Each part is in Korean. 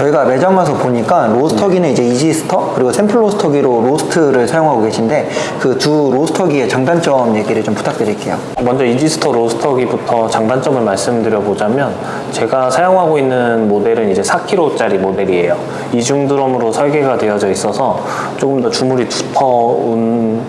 저희가 매장 가서 보니까 로스터기는 이제 이지스터 그리고 샘플 로스터기로 로스트를 사용하고 계신데 그 두 로스터기의 장단점 얘기를 좀 부탁드릴게요. 먼저 이지스터 로스터기부터 장단점을 말씀드려보자면 제가 사용하고 있는 모델은 이제 4kg짜리 모델이에요. 이중 드럼으로 설계가 되어져 있어서 조금 더 주물이 두터운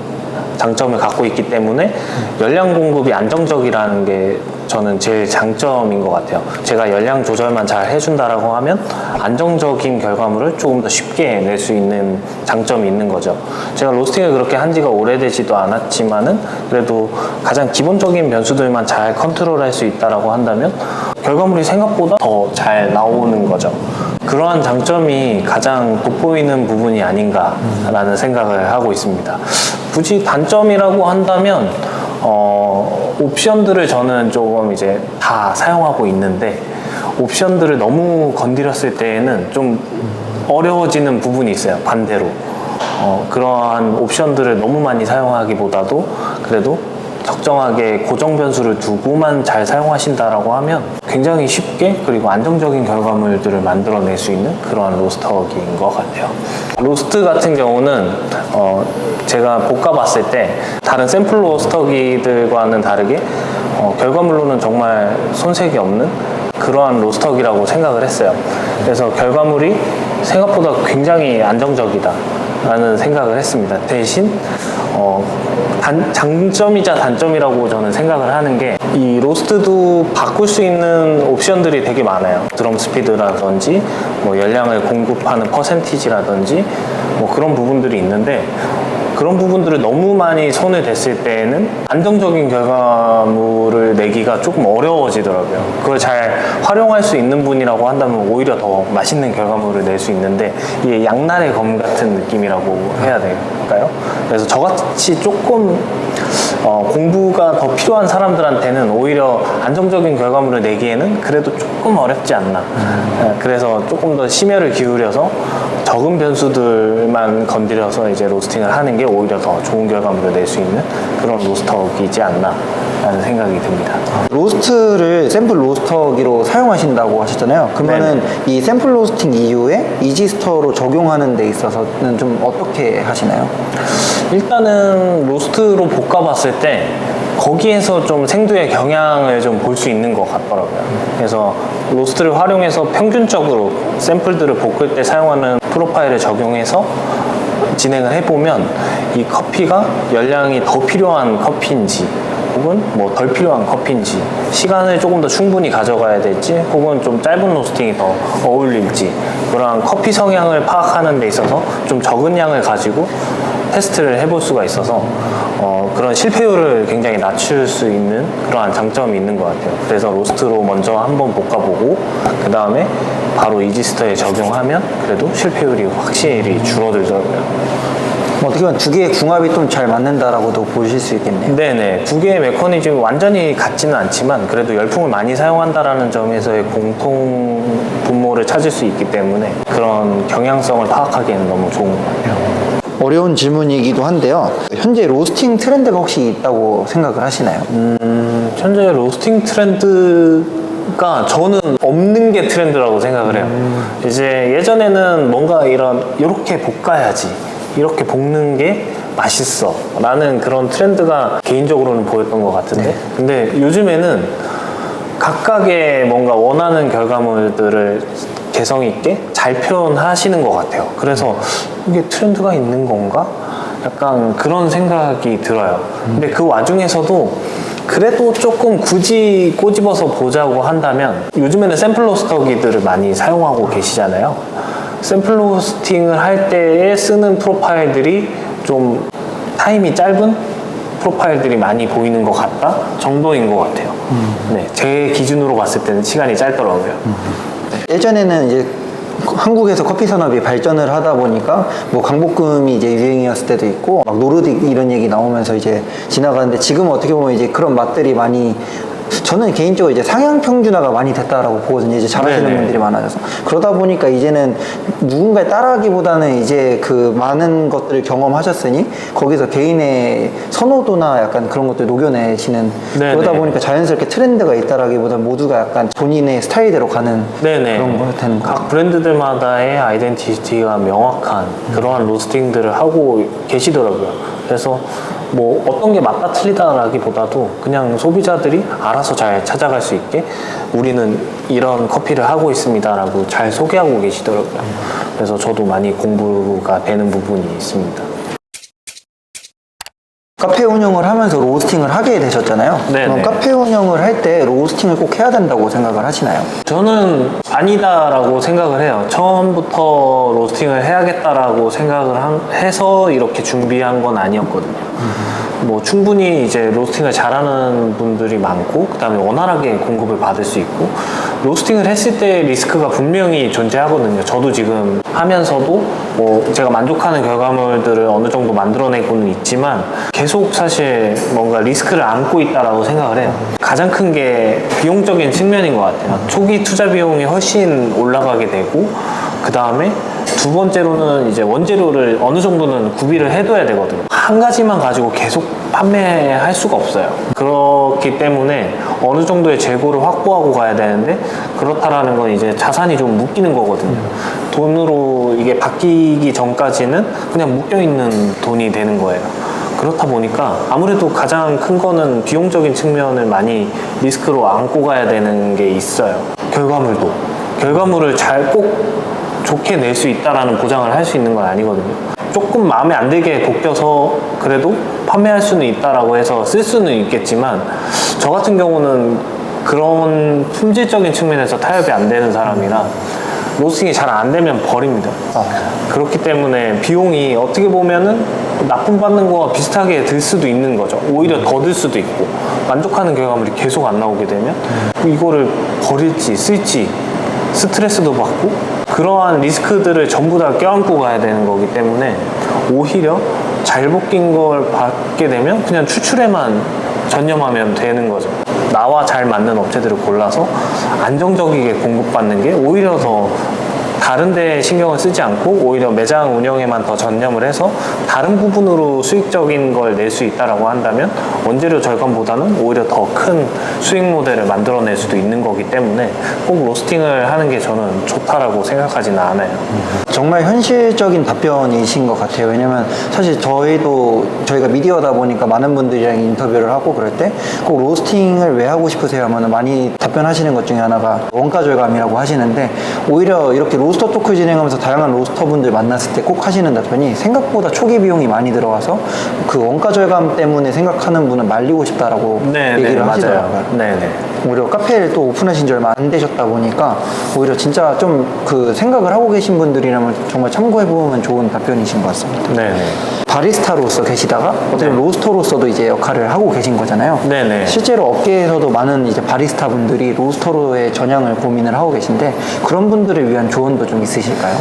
장점을 갖고 있기 때문에 열량 공급이 안정적이라는 게 저는 제일 장점인 것 같아요. 제가 열량 조절만 잘 해준다라고 하면 안정적인 결과물을 조금 더 쉽게 낼 수 있는 장점이 있는 거죠. 제가 로스팅을 그렇게 한 지가 오래되지도 않았지만은 그래도 가장 기본적인 변수들만 잘 컨트롤할 수 있다라고 한다면 결과물이 생각보다 더 잘 나오는 거죠. 그러한 장점이 가장 돋보이는 부분이 아닌가라는 생각을 하고 있습니다. 굳이 단점이라고 한다면 어, 옵션들을 저는 조금 이제 다 사용하고 있는데 옵션들을 너무 건드렸을 때에는 좀 어려워지는 부분이 있어요. 반대로. 어, 그러한 옵션들을 너무 많이 사용하기보다도 그래도 적정하게 고정 변수를 두고만 잘 사용하신다라고 하면 굉장히 쉽게 그리고 안정적인 결과물들을 만들어낼 수 있는 그러한 로스터기인 것 같아요. 로스트 같은 경우는 어, 제가 볶아봤을 때 다른 샘플 로스터기들과는 다르게 어, 결과물로는 정말 손색이 없는 그러한 로스터기라고 생각을 했어요. 그래서 결과물이 생각보다 굉장히 안정적이다. 라는 생각을 했습니다. 대신 어, 단- 장점이자 단점이라고 저는 생각을 하는 게 이 로스트도 바꿀 수 있는 옵션들이 되게 많아요. 드럼 스피드라든지 뭐 열량을 공급하는 퍼센티지라든지 뭐 그런 부분들이 있는데 그런 부분들을 너무 많이 손을 댔을 때에는 안정적인 결과물을 내기가 조금 어려워지더라고요. 그걸 잘 활용할 수 있는 분이라고 한다면 오히려 더 맛있는 결과물을 낼 수 있는데 이게 양날의 검 같은 느낌이라고 해야 될까요? 그래서 저같이 조금 어, 공부가 더 필요한 사람들한테는 오히려 안정적인 결과물을 내기에는 그래도 조금 어렵지 않나. 예, 그래서 조금 더 심혈을 기울여서 적은 변수들만 건드려서 이제 로스팅을 하는 게 오히려 더 좋은 결과물을 낼 수 있는 그런 로스터기지 않나. 라는 생각이 듭니다. 로스트를 샘플 로스터기로 사용하신다고 하셨잖아요. 그러면은 이 샘플 로스팅 이후에 이지스터로 적용하는 데 있어서는 좀 어떻게 하시나요? 일단은 로스트로 볶아봤을 때 거기에서 좀 생두의 경향을 좀 볼 수 있는 것 같더라고요. 그래서 로스트를 활용해서 평균적으로 샘플들을 볶을 때 사용하는 프로파일을 적용해서 진행을 해보면 이 커피가 열량이 더 필요한 커피인지 혹은 뭐 덜 필요한 커피인지 시간을 조금 더 충분히 가져가야 될지 혹은 좀 짧은 로스팅이 더 어울릴지 그러한 커피 성향을 파악하는 데 있어서 좀 적은 양을 가지고 테스트를 해볼 수가 있어서 어, 그런 실패율을 굉장히 낮출 수 있는 그러한 장점이 있는 것 같아요. 그래서 로스트로 먼저 한번 볶아보고 그 다음에 바로 이지스터에 적용하면 그래도 실패율이 확실히 줄어들더라고요. 뭐 어떻게 보면 두 개의 궁합이 좀 잘 맞는다라고도 보실 수 있겠네요. 네네 두 개의 메커니즘이 완전히 같지는 않지만 그래도 열풍을 많이 사용한다라는 점에서의 공통 분모를 찾을 수 있기 때문에 그런 경향성을 파악하기에는 너무 좋은 것 같아요. 어려운 질문이기도 한데요. 현재 로스팅 트렌드가 혹시 있다고 생각을 하시나요? 음, 현재 로스팅 트렌드 가 저는 없는 게 트렌드라고 생각을 해요. 이제 예전에는 뭔가 이런 이렇게 볶아야지 이렇게 볶는 게 맛있어 라는 그런 트렌드가 개인적으로는 보였던 것 같은데 근데 요즘에는 각각의 뭔가 원하는 결과물들을 개성 있게 잘 표현하시는 것 같아요. 그래서 이게 트렌드가 있는 건가? 약간 그런 생각이 들어요. 근데 그 와중에서도 그래도 조금 굳이 꼬집어서 보자고 한다면 요즘에는 샘플 로스터기들을 많이 사용하고 계시잖아요. 샘플 로스팅을 할 때에 쓰는 프로파일들이 좀 타임이 짧은 프로파일들이 많이 보이는 것 같다 정도인 것 같아요. 네, 제 기준으로 봤을 때는 시간이 짧더라고요. 예전에는 이제 한국에서 커피 산업이 발전을 하다 보니까 뭐 강복금이 이제 유행이었을 때도 있고 막 노르딕 이런 얘기 나오면서 이제 지나가는데 지금 어떻게 보면 이제 그런 맛들이 많이 저는 개인적으로 이제 상향 평준화가 많이 됐다라고 보거든요. 이제 잘하시는 네네. 분들이 많아져서 그러다 보니까 이제는 누군가에 따라하기보다는 이제 그 많은 것들을 경험하셨으니 거기서 개인의 선호도나 약간 그런 것들 녹여내시는 네네. 그러다 보니까 자연스럽게 트렌드가 있다라기보다 모두가 약간 본인의 스타일대로 가는 네네. 그런 거 되는 거. 각 브랜드들마다의 아이덴티티가 명확한 그러한 로스팅들을 하고 계시더라고요. 그래서 뭐 어떤 게 맞다 틀리다라기보다도 그냥 소비자들이 알아서 잘 찾아갈 수 있게 우리는 이런 커피를 하고 있습니다라고 잘 소개하고 계시더라고요. 그래서 저도 많이 공부가 되는 부분이 있습니다. 카페 운영을 하면서 로스팅을 하게 되셨잖아요. 네네. 그럼 카페 운영을 할 때 로스팅을 꼭 해야 된다고 생각을 하시나요? 저는 아니다라고 생각을 해요. 처음부터 로스팅을 해야겠다라고 생각을 한- 해서 이렇게 준비한 건 아니었거든요. 뭐 충분히 이제 로스팅을 잘하는 분들이 많고 그다음에 원활하게 공급을 받을 수 있고 로스팅을 했을 때 리스크가 분명히 존재하거든요. 저도 지금 하면서도 뭐 제가 만족하는 결과물들을 어느 정도 만들어내고는 있지만 계속 사실 뭔가 리스크를 안고 있다라고 생각을 해요. 가장 큰 게 비용적인 측면인 것 같아요. 초기 투자 비용이 훨씬 올라가게 되고 그 다음에 두 번째로는 이제 원재료를 어느 정도는 구비를 해둬야 되거든요. 한 가지만 가지고 계속 판매할 수가 없어요. 그렇기 때문에 어느 정도의 재고를 확보하고 가야 되는데 그렇다라는 건 이제 자산이 좀 묶이는 거거든요. 돈으로 이게 바뀌기 전까지는 그냥 묶여 있는 돈이 되는 거예요. 그렇다 보니까 아무래도 가장 큰 거는 비용적인 측면을 많이 리스크로 안고 가야 되는 게 있어요. 결과물도. 결과물을 잘 꼭 좋게 낼 수 있다라는 보장을 할 수 있는 건 아니거든요. 조금 마음에 안 들게 벗겨서 그래도 판매할 수는 있다라고 해서 쓸 수는 있겠지만 저 같은 경우는 그런 품질적인 측면에서 타협이 안 되는 사람이라 로스팅이 잘 안 되면 버립니다. 그렇기 때문에 비용이 어떻게 보면은 납품 받는 거와 비슷하게 들 수도 있는 거죠. 오히려 더 들 수도 있고 만족하는 결과물이 계속 안 나오게 되면 이거를 버릴지 쓸지 스트레스도 받고 그러한 리스크들을 전부 다 껴안고 가야 되는 거기 때문에 오히려 잘 벗긴 걸 받게 되면 그냥 추출에만 전념하면 되는 거죠. 나와 잘 맞는 업체들을 골라서 안정적이게 공급받는 게 오히려 더 다른 데 신경을 쓰지 않고 오히려 매장 운영에만 더 전념을 해서 다른 부분으로 수익적인 걸 낼 수 있다라고 한다면 원재료 절감보다는 오히려 더 큰 수익 모델을 만들어낼 수도 있는 거기 때문에 꼭 로스팅을 하는 게 저는 좋다라고 생각하지는 않아요. 정말 현실적인 답변이신 것 같아요. 왜냐면 사실 저희도 저희가 미디어다 보니까 많은 분들이랑 인터뷰를 하고 그럴 때 꼭 로스팅을 왜 하고 싶으세요 하면 많이 답변하시는 것 중에 하나가 원가 절감이라고 하시는데 오히려 이렇게 로스 터 토크 진행하면서 다양한 로스터 분들 만났을 때 꼭 하시는 답변이 생각보다 초기 비용이 많이 들어와서 그 원가 절감 때문에 생각하는 분은 말리고 싶다라고 네, 얘기를 네, 하시더라고요. 네, 네. 오히려 카페를 또 오픈하신 지 얼마 안 되셨다 보니까 오히려 진짜 좀 그 생각을 하고 계신 분들이라면 정말 참고해보면 좋은 답변이신 것 같습니다. 네, 네. 바리스타로서 계시다가 어떻게 보면 로스터로서도 이제 역할을 하고 계신 거잖아요. 네네. 실제로 업계에서도 많은 이제 바리스타 분들이 로스터로의 전향을 고민을 하고 계신데 그런 분들을 위한 조언도 좀 있으실까요?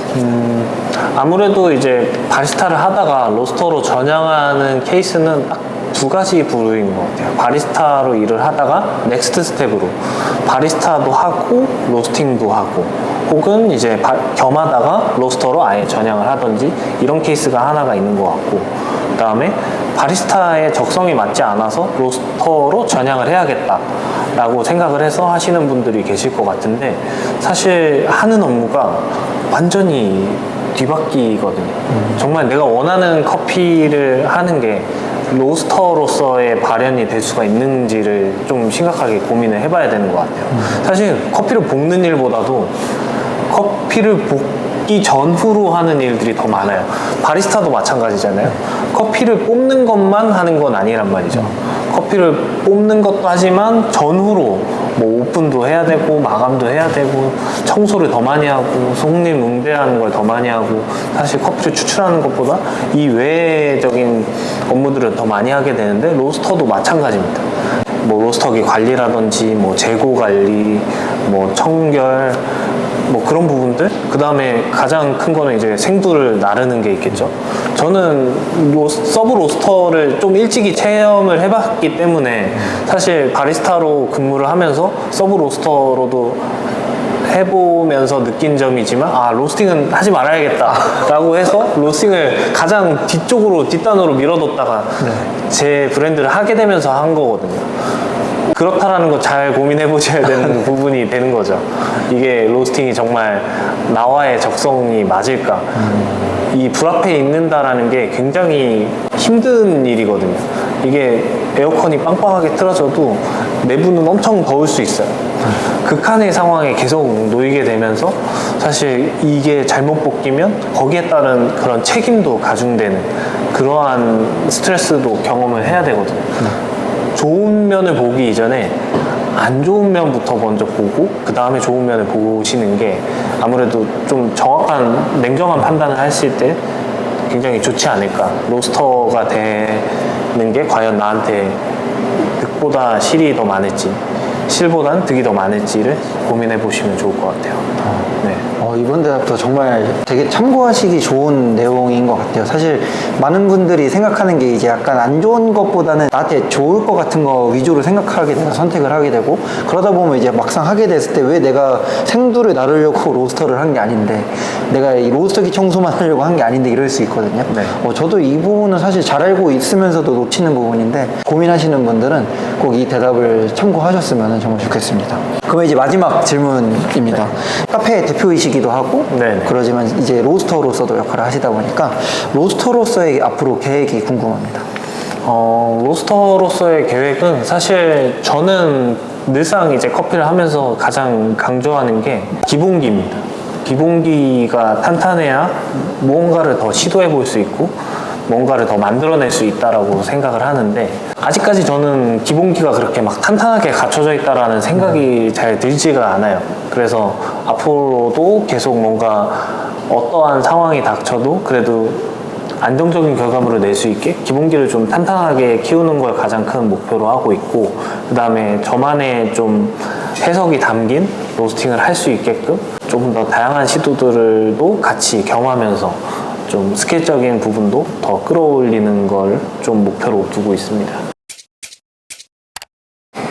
아무래도 이제 바리스타를 하다가 로스터로 전향하는 케이스는 딱 두 가지 부류인 것 같아요. 바리스타로 일을 하다가 넥스트 스텝으로 바리스타도 하고 로스팅도 하고 혹은 이제 바- 겸하다가 로스터로 아예 전향을 하든지 이런 케이스가 하나가 있는 것 같고 그 다음에 바리스타의 적성이 맞지 않아서 로스터로 전향을 해야겠다 라고 생각을 해서 하시는 분들이 계실 것 같은데 사실 하는 업무가 완전히 뒤바뀌거든요. 정말 내가 원하는 커피를 하는 게 로스터로서의 발현이 될 수가 있는지를 좀 심각하게 고민을 해봐야 되는 것 같아요. 사실 커피를 볶는 일보다도 커피를 볶기 전후로 하는 일들이 더 많아요. 바리스타도 마찬가지잖아요. 커피를 뽑는 것만 하는 건 아니란 말이죠. 커피를 뽑는 것도 하지만 전후로 뭐 오픈도 해야 되고 마감도 해야 되고 청소를 더 많이 하고 손님 응대하는 걸 더 많이 하고 사실 커피를 추출하는 것보다 이 외적인 업무들을 더 많이 하게 되는데 로스터도 마찬가지입니다. 뭐 로스터기 관리라든지 뭐 재고 관리, 뭐 청결 뭐 그런 부분들? 그 다음에 가장 큰 거는 이제 생두를 나르는 게 있겠죠. 저는 로, 서브 로스터를 좀 일찍이 체험을 해봤기 때문에 사실 바리스타로 근무를 하면서 서브 로스터로도 해보면서 느낀 점이지만 아 로스팅은 하지 말아야겠다 라고 해서 로스팅을 가장 뒤쪽으로 뒷단으로 밀어뒀다가 제 브랜드를 하게 되면서 한 거거든요 그렇다라는 거 잘 고민해 보셔야 되는 부분이 되는 거죠. 이게 로스팅이 정말 나와의 적성이 맞을까? 이 불 앞에 있는다라는 게 굉장히 힘든 일이거든요. 이게 에어컨이 빵빵하게 틀어져도 내부는 엄청 더울 수 있어요. 극한의 상황에 계속 놓이게 되면서 사실 이게 잘못 벗기면 거기에 따른 그런 책임도 가중되는 그러한 스트레스도 경험을 해야 되거든요. 좋은 면을 보기 이전에 안 좋은 면부터 먼저 보고 그 다음에 좋은 면을 보시는 게 아무래도 좀 정확한 냉정한 판단을 하실 때 굉장히 좋지 않을까. 로스터가 되는 게 과연 나한테 득보다 실이 더 많을지 실보단 득이 더 많을지를 고민해 보시면 좋을 것 같아요. 네. 어, 이번 대답도 정말 되게 참고하시기 좋은 내용인 것 같아요. 사실 많은 분들이 생각하는 게 이제 약간 안 좋은 것보다는 나한테 좋을 것 같은 거 위주로 생각하게 돼서 선택을 하게 되고 그러다 보면 이제 막상 하게 됐을 때 왜 내가 생두를 나르려고 로스터를 한 게 아닌데 내가 이 로스터기 청소만 하려고 한 게 아닌데 이럴 수 있거든요. 네. 어, 저도 이 부분은 사실 잘 알고 있으면서도 놓치는 부분인데 고민하시는 분들은 꼭 이 대답을 참고하셨으면 정말 좋겠습니다. 그럼 이제 마지막 질문입니다. 카페 대표이시기도 하고 네. 그러지만 이제 로스터로서도 역할을 하시다 보니까 로스터로서의 앞으로 계획이 궁금합니다. 어, 로스터로서의 계획은 사실 저는 늘상 이제 커피를 하면서 가장 강조하는 게 기본기입니다. 기본기가 탄탄해야 무언가를 더 시도해 볼 수 있고 뭔가를 더 만들어낼 수 있다라고 생각을 하는데 아직까지 저는 기본기가 그렇게 막 탄탄하게 갖춰져 있다라는 생각이 잘 들지가 않아요. 그래서 앞으로도 계속 뭔가 어떠한 상황이 닥쳐도 그래도 안정적인 결과물을 낼 수 있게 기본기를 좀 탄탄하게 키우는 걸 가장 큰 목표로 하고 있고 그 다음에 저만의 좀 해석이 담긴 로스팅을 할 수 있게끔 조금 더 다양한 시도들도 같이 겸하면서 좀 스킬적인 부분도 더 끌어올리는 걸 좀 목표로 두고 있습니다.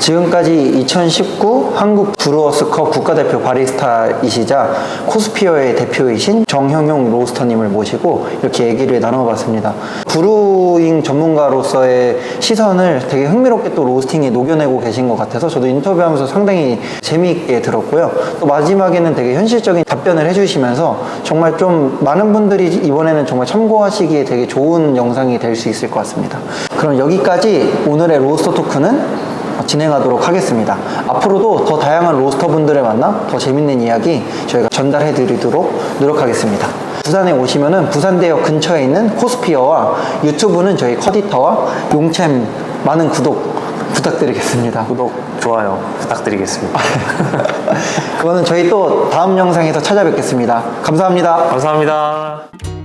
지금까지 2019 한국 브루어스컵 국가대표 바리스타이시자 코스피어의 대표이신 정형용 로스터님을 모시고 이렇게 얘기를 나눠봤습니다. 브루잉 전문가로서의 시선을 되게 흥미롭게 또 로스팅에 녹여내고 계신 것 같아서 저도 인터뷰하면서 상당히 재미있게 들었고요. 또 마지막에는 되게 현실적인 답변을 해주시면서 정말 좀 많은 분들이 이번에는 정말 참고하시기에 되게 좋은 영상이 될 수 있을 것 같습니다. 그럼 여기까지 오늘의 로스터 토크는 진행하도록 하겠습니다. 앞으로도 더 다양한 로스터 분들을 만나 더 재밌는 이야기 저희가 전달해 드리도록 노력하겠습니다. 부산에 오시면은 부산대역 근처에 있는 코스피어와 유튜브는 저희 커디터와 용챔 많은 구독 부탁드리겠습니다. 구독, 좋아요 부탁드리겠습니다. 그거는 저희 또 다음 영상에서 찾아뵙겠습니다. 감사합니다. 감사합니다.